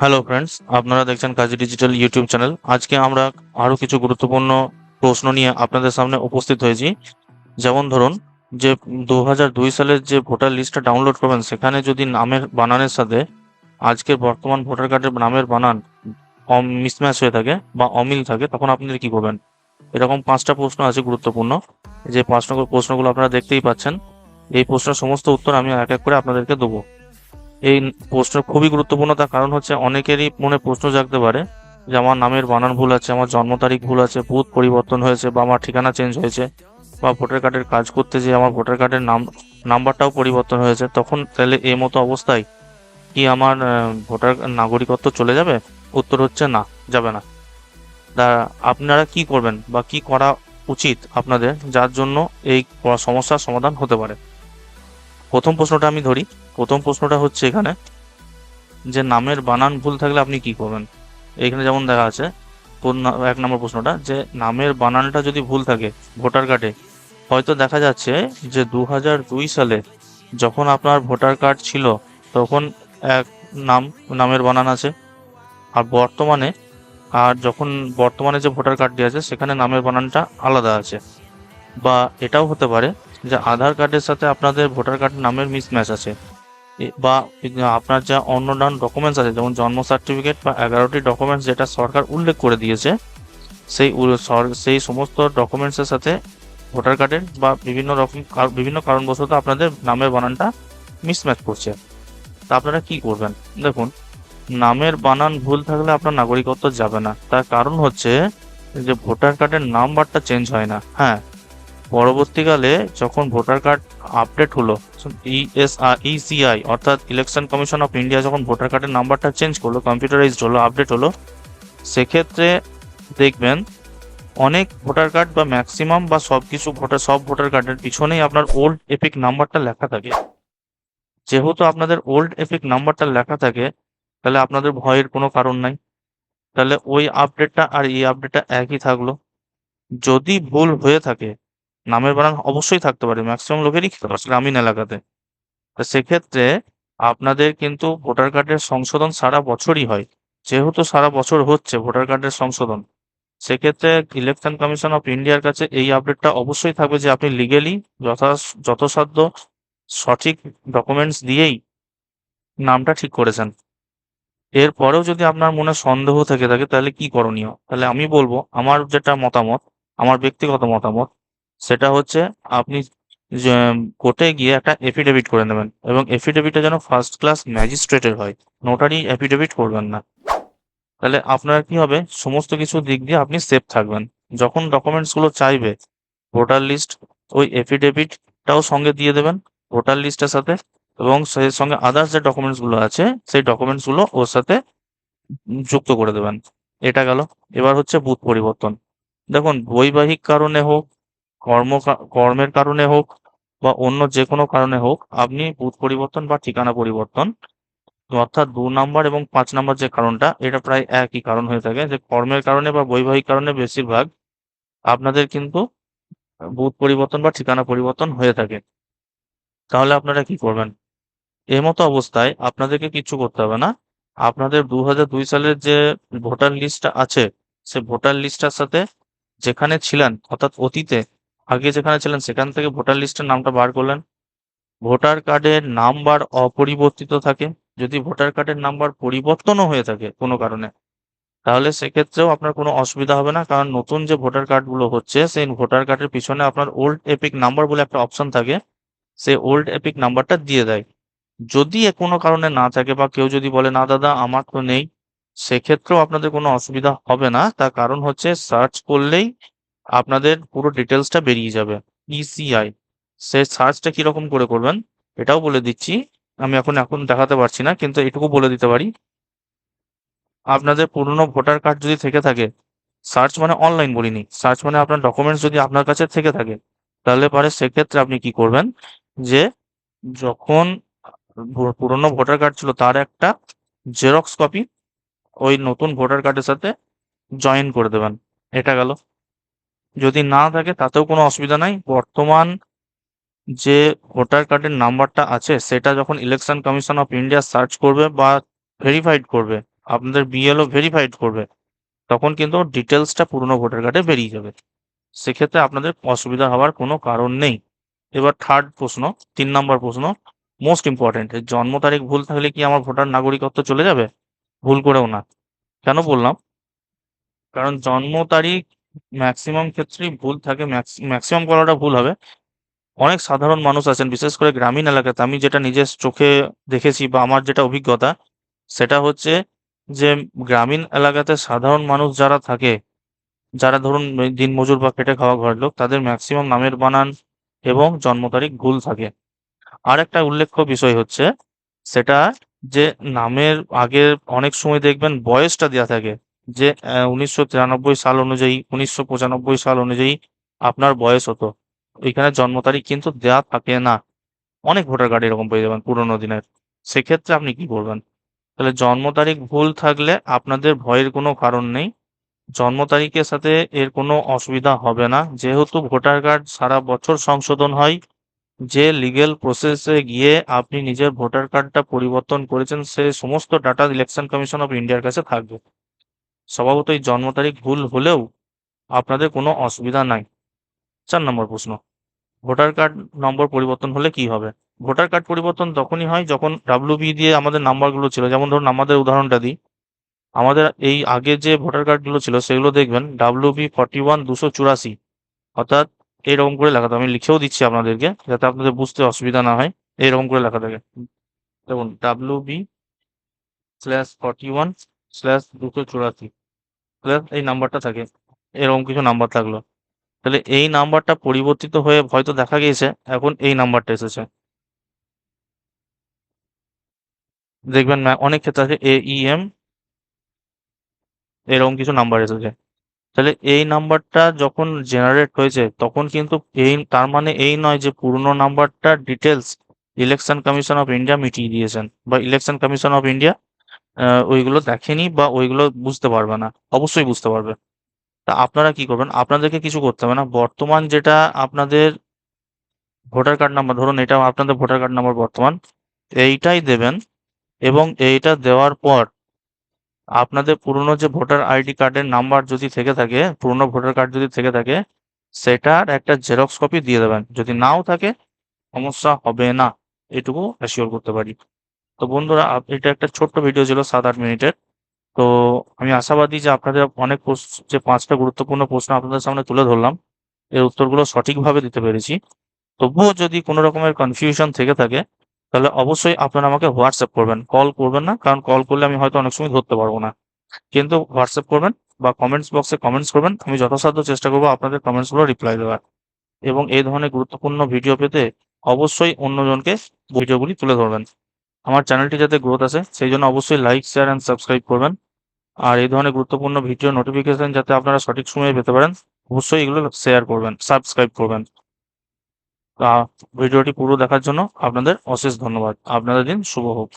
Hello friends আপনারা দেখছেন কাজী digital YouTube channel আজকে আমরা আরও কিছু গুরুত্বপূর্ণ প্রশ্ন নিয়ে আপনাদের সামনে উপস্থিত হয়েছি। যেমন ধরুন, যে দু হাজার দুই সালের যে ভোটার লিস্টটা ডাউনলোড করবেন, সেখানে যদি নামের বানানের সাথে আজকের বর্তমান ভোটার কার্ডের নামের বানান মিসম্যাচ হয়ে থাকে বা অমিল থাকে, তখন আপনি কি করবেন? এরকম পাঁচটা প্রশ্ন আছে গুরুত্বপূর্ণ। যে পাঁচটা প্রশ্নগুলো আপনারা দেখতেই পাচ্ছেন, এই প্রশ্নের সমস্ত উত্তর আমি এক এক করে আপনাদেরকে দেবো। এই প্রশ্ন খুবই গুরুত্বপূর্ণ, তার কারণ হচ্ছে অনেকেরই মনে প্রশ্ন জাগতে পারে যে আমার নামের বানান ভুল আছে, আমার জন্ম তারিখ ভুল আছে, বুথ পরিবর্তন হয়েছে বা আমার ঠিকানা চেঞ্জ হয়েছে বা ভোটার কার্ডের কাজ করতে যে আমার ভোটার কার্ডের নাম, নাম্বারটাও পরিবর্তন হয়েছে, তখন তাহলে এই মতো অবস্থায় কি আমার ভোটার নাগরিকত্ব চলে যাবে? উত্তর হচ্ছে না, যাবে না। তা আপনারা কি করবেন বা কি করা উচিত আপনাদের যার জন্য এই সমস্যার সমাধান হতে পারে? প্রথম প্রশ্নটা আমি ধরি প্রথম প্রশ্নটা হচ্ছে এখানে যে নামের বানান ভুল থাকলে আপনি কি করবেন? এখানে যেমন দেখা আছে এক নম্বর প্রশ্নটা, যে নামের বানানটা যদি ভুল থাকে ভোটার কার্ডে, হয়তো দেখা যাচ্ছে যে দু হাজার দুই সালে যখন আপনার ভোটার কার্ড ছিল, তখন এক নাম, নামের বানান আছে। আর বর্তমানে, আর যখন বর্তমানে যে ভোটার কার্ডটি আছে, সেখানে নামের বানানটা আলাদা আছে। বা এটাও হতে পারে যে আধার কার্ডের সাথে আপনাদের ভোটার কার্ড নামের মিসম্যাচ আছে। বা আপনার যা অন্যান্য ডকুমেন্টস আছে, যেমন জন্ম সার্টিফিকেট বা এগারোটি ডকুমেন্টস যেটা সরকার উল্লেখ করে দিয়েছে, সেই সেই সমস্ত ডকুমেন্টসের সাথে ভোটার কার্ডের বা বিভিন্ন রকম বিভিন্ন কারণবশত আপনাদের নামের বানানটা মিসম্যাচ করছে। তা আপনারা কি করবেন? দেখুন, নামের বানান ভুল থাকলে আপনার নাগরিকত্ব যাবে না। তার কারণ হচ্ছে যে ভোটার কার্ডের নাম্বারটা চেঞ্জ হয় না। হ্যাঁ পরবর্তীকালে যখন ভোটার কার্ড আপডেট হলো E ইএসআই ইসিআই অর্থাৎ ইলেকশন কমিশন অফ ইন্ডিয়া যখন ভোটার কার্ডের নাম্বারটা চেঞ্জ করল কম্পিউটারাইজড হলো আপডেট হলো, সেক্ষেত্রে দেখবেন অনেক ভোটার কার্ড বা ম্যাক্সিমাম বা সব কিছু ভোটার, সব ভোটার কার্ডের পিছনেই আপনার ওল্ড এপিক নাম্বারটা লেখা থাকে। যেহেতু আপনাদের ওল্ড এপিক নাম্বারটা লেখা থাকে, তাহলে আপনাদের ভয়ের কোনো কারণ নাই। তাহলে ওই আপডেটটা আর এই আপডেটটা একই থাকল। যদি ভুল হয়ে থাকে নামের বানান অবশ্যই থাকতে পারে ম্যাক্সিমাম লোকেরই গ্রামীণ এলাকাতে। তো সেক্ষেত্রে আপনাদের কিন্তু ভোটার কার্ডের সংশোধন সারা বছরই হয়। যেহেতু সারা বছর হচ্ছে ভোটার কার্ডের সংশোধন, সেক্ষেত্রে ইলেকশন কমিশন অফ ইন্ডিয়ার কাছে এই আপডেটটা অবশ্যই থাকবে যে আপনি লিগেলি যথা, যথাসাধ্য সঠিক ডকুমেন্টস দিয়েই নামটা ঠিক করেছেন। এরপরেও যদি আপনার মনে সন্দেহ থেকে থাকে, তাহলে কি করণীয়? তাহলে আমি বলব, আমার যেটা মতামত, আমার ব্যক্তিগত মতামত সেটা হচ্ছে আপনি কোর্টে গিয়ে একটা এফিডেভিট করে নেবেন এবং এফিডেভিটটা যেন ফার্স্ট ক্লাস ম্যাজিস্ট্রেটের হয়। নোটারি এফিডেভিট করবেন না। তাহলে আপনার কি হবে? সমস্ত কিছু দিক দিয়ে আপনি সেফ থাকবেন। যখন ডকুমেন্টসগুলো চাইবে ভোটার লিস্ট ওই এফিডেভিটটাও সঙ্গে দিয়ে দেবেন ভোটার লিস্টের সাথে এবং সেই সঙ্গে আদার্স যে ডকুমেন্টসগুলো আছে, সেই ডকুমেন্টসগুলো ওর সাথে যুক্ত করে দেবেন। এটা গেল। এবার হচ্ছে বুথ পরিবর্তন। দেখুন, বৈবাহিক কারণে হোক কর্ম কর্মের কারণে হোক বা অন্য যে কোনো কারণে হোক, আপনি বুথ পরিবর্তন বা ঠিকানা পরিবর্তন, অর্থাৎ দু নাম্বার এবং পাঁচ নাম্বার যে কারণটা, এটা প্রায় একই কারণ হয়ে থাকে। যে কর্মের কারণে বা বৈবাহিক কারণে বেশিরভাগ আপনাদের কিন্তু বুথ পরিবর্তন বা ঠিকানা পরিবর্তন হয়ে থাকে। তাহলে আপনারা কি করবেন? এই মতো অবস্থায় আপনাদেরকে কিচ্ছু করতে হবে না। আপনাদের দু দুই সালের যে ভোটার লিস্টটা আছে, সে ভোটার লিস্টটার সাথে যেখানে ছিলেন, অর্থাৎ অতীতে আগে যেখানে ছিলেন, সেখান থেকে ভোটার লিস্টের নামটা বার করলেন। ভোটার কার্ডের নাম্বার অপরিবর্তিত থাকে। যদি ভোটার কার্ডের নাম্বার পরিবর্তনও হয়ে থাকে কোনো কারণে, তাহলে সেক্ষেত্রেও আপনার কোনো অসুবিধা হবে না। কারণ নতুন যে ভোটার কার্ডগুলো হচ্ছে, সেই ভোটার কার্ডের পিছনে আপনার ওল্ড এপিক নাম্বার বলে একটা অপশন থাকে। সেই ওল্ড এপিক নাম্বারটা দিয়ে দেয়। যদি কোনো কারণে না থাকে বা কেউ যদি বলে, না দাদা, আমার তো নেই, সেক্ষেত্রেও আপনাদের কোনো অসুবিধা হবে না। তার কারণ হচ্ছে, সার্চ করলেই আপনাদের পুরো ডিটেলসটা বেরিয়ে যাবে। ইসিআই সে সার্চটা কীরকম করে করবেন, এটাও বলে দিচ্ছি। আমি এখন এখন দেখাতে পারছি না, কিন্তু এটুকু বলে দিতে পারি। আপনাদের পুরনো ভোটার কার্ড যদি থেকে থাকে সার্চ মানে অনলাইন বলিনি সার্চ মানে আপনার ডকুমেন্টস যদি আপনার কাছে থেকে থাকে, তাহলে পরে সেক্ষেত্রে আপনি কি করবেন যে, যখন পুরনো ভোটার কার্ড ছিল, তার একটা জেরক্স কপি ওই নতুন ভোটার কার্ডের সাথে জয়েন করে দেবেন। এটা গেল। যদি না থাকে, তাতেও কোনো অসুবিধা নাই। বর্তমান যে ভোটার কার্ডের নাম্বারটা আছে, সেটা যখন election commission of India search করবে বা ভেরিফাইড করবে, আপনাদের বিএলও ভেরিফাইড করবে, তখন কিন্তু ডিটেলসটা পুরনো ভোটার কার্ডে বেরিয়ে যাবে। সেক্ষেত্রে আপনাদের অসুবিধা হওয়ার কোনো কারণ নেই। এবার থার্ড প্রশ্ন, তিন নম্বর প্রশ্ন মোস্ট ইম্পর্টেন্ট জন্ম তারিখ ভুল থাকলে কি আমার ভোটার নাগরিকত্ব চলে যাবে? ভুল করেও না। কেন বললাম? কারণ জন্ম তারিখ ম্যাক্সিমাম ক্ষেত্রেই ভুল থাকে ম্যাক্সিমাম করাটা ভুল হবে। অনেক সাধারণ মানুষ আছেন, বিশেষ করে গ্রামীণ এলাকাতে। আমি যেটা নিজের চোখে দেখেছি বা আমার যেটা অভিজ্ঞতা, সেটা হচ্ছে যে গ্রামীণ এলাকাতে সাধারণ মানুষ যারা থাকে, যারা ধরুন দিনমজুর বা খেটে খাওয়া ঘরের লোক, তাদের ম্যাক্সিমাম নামের বানান এবং জন্ম তারিখ ভুল থাকে। আর একটা উল্লেখ্য বিষয় হচ্ছে, সেটা যে নামের আগের অনেক সময় দেখবেন বয়সটা দেওয়া থাকে। যে উনিশশো তিরানব্বই সাল অনুযায়ী, উনিশশো পঁচানব্বই সাল অনুযায়ী আপনার বয়স হতো। ওইখানে জন্ম তারিখ কিন্তু দেওয়া থাকে না। অনেক ভোটার কার্ড এরকম পেয়ে যাবেন পুরোনো দিনের। সেক্ষেত্রে আপনি কি করবেন? তাহলে জন্ম তারিখ ভুল থাকলে আপনাদের ভয়ের কোনো কারণ নেই। জন্ম তারিখের সাথে এর কোনো অসুবিধা হবে না। যেহেতু ভোটার কার্ড সারা বছর সংশোধন হয়, যে লিগেল প্রসেসে গিয়ে আপনি নিজের ভোটার কার্ডটা পরিবর্তন করেছেন, সে সমস্ত ডাটা ইলেকশন কমিশন অফ ইন্ডিয়ার কাছে থাকবে। স্বভাবত এই জন্ম তারিখ ভুল হলেও আপনাদের কোনো অসুবিধা নাই। চার নম্বর প্রশ্ন, ভোটার কার্ড নম্বর পরিবর্তন হলে কি হবে? ভোটার কার্ড পরিবর্তন তখনই হয় যখন ডাব্লিউবি দিয়ে আমাদের নাম্বারগুলো ছিল, যেমন ধরুন আমাদের উদাহরণটা দিই। আমাদের এই আগে যে ভোটার কার্ডগুলো ছিল সেগুলো দেখবেন ডাব্লিউবি ফর্টি ওয়ান দুশো চুরাশি। অর্থাৎ এইরকম করে লেখা থাকে আমি লিখেও দিচ্ছি আপনাদেরকে যাতে আপনাদের বুঝতে অসুবিধা না হয়, এইরকম করে লেখা থাকে দেখুন WB slash forty one slash দুশো চুরাশি। স্ল্যাশ এই নাম্বারটা থাকে, এরকম কিছু নাম্বার থাকল। তাহলে এই নাম্বারটা পরিবর্তিত হয়ে হয়তো দেখা গিয়েছে, এখন এই নাম্বারটা এসেছে। দেখবেন অনেক ক্ষেত্রে আছে এ এম এরকম কিছু নাম্বার এসেছে। তাহলে এই নাম্বারটা যখন জেনারেট হয়েছে, তখন কিন্তু এই, তার মানে এই নয় যে পুরনো নাম্বারটা details election commission of India মিটিয়ে দিয়েছেন, বা ইলেকশন কমিশন অফ ইন্ডিয়া ওইগুলো দেখেনি বা ওইগুলো বুঝতে পারবে না। অবশ্যই বুঝতে পারবে। তা আপনারা কি করবেন? আপনাদেরকে কিছু করতে হবে না। বর্তমান যেটা আপনাদের ভোটার কার্ড নাম্বার, ধরুন এটা আপনাদের ভোটার কার্ড নাম্বার বর্তমান, এইটাই দেবেন এবং এইটা দেওয়ার পর আপনাদের পুরনো যে ভোটার আইডি কার্ডের নাম্বার যদি থেকে থাকে, পুরনো ভোটার কার্ড যদি থেকে থাকে, সেটার একটা জেরক্স কপি দিয়ে দেবেন। যদি নাও থাকে, সমস্যা হবে না। এটুকু অ্যাসিওর করতে পারি। তো বন্ধুরা এটা একটা ছোট্ট ভিডিও ছিল সাত আট মিনিটের। তো আমি আশাবাদী যে আপনাদের অনেক যে পাঁচটা গুরুত্বপূর্ণ প্রশ্ন আপনাদের সামনে তুলে ধরলাম, এর উত্তরগুলো সঠিকভাবে দিতে পেরেছি। তবুও যদি কোনো রকমের কনফিউশন থেকে থাকে, তাহলে অবশ্যই আপনারা আমাকে হোয়াটসঅ্যাপ করবেন। কল করবেন না, কারণ কল করলে আমি হয়তো অনেক সময় ধরতে পারব না। কিন্তু হোয়াটসঅ্যাপ করবেন বা কমেন্টস বক্সে কমেন্টস করবেন, আমি যথাসাধ্য চেষ্টা করব আপনাদের কমেন্টসগুলো রিপ্লাই দেওয়ার। এবং এই ধরনের গুরুত্বপূর্ণ ভিডিও পেতে অবশ্যই অন্যজনকে ভিডিওগুলি তুলে ধরবেন। আমার চ্যানেলটি যাতে গ্রোথ আসে, সেই জন্য অবশ্যই লাইক শেয়ার অ্যান্ড সাবস্ক্রাইব করবেন। আর এই ধরনের গুরুত্বপূর্ণ ভিডিও নোটিফিকেশন যাতে আপনারা সঠিক সময়ে পেতে পারেন, অবশ্যই এগুলো শেয়ার করবেন সাবস্ক্রাইব করবেন। তা ভিডিওটি পুরো দেখার জন্য আপনাদের অশেষ ধন্যবাদ। আপনাদের দিন শুভ হোক।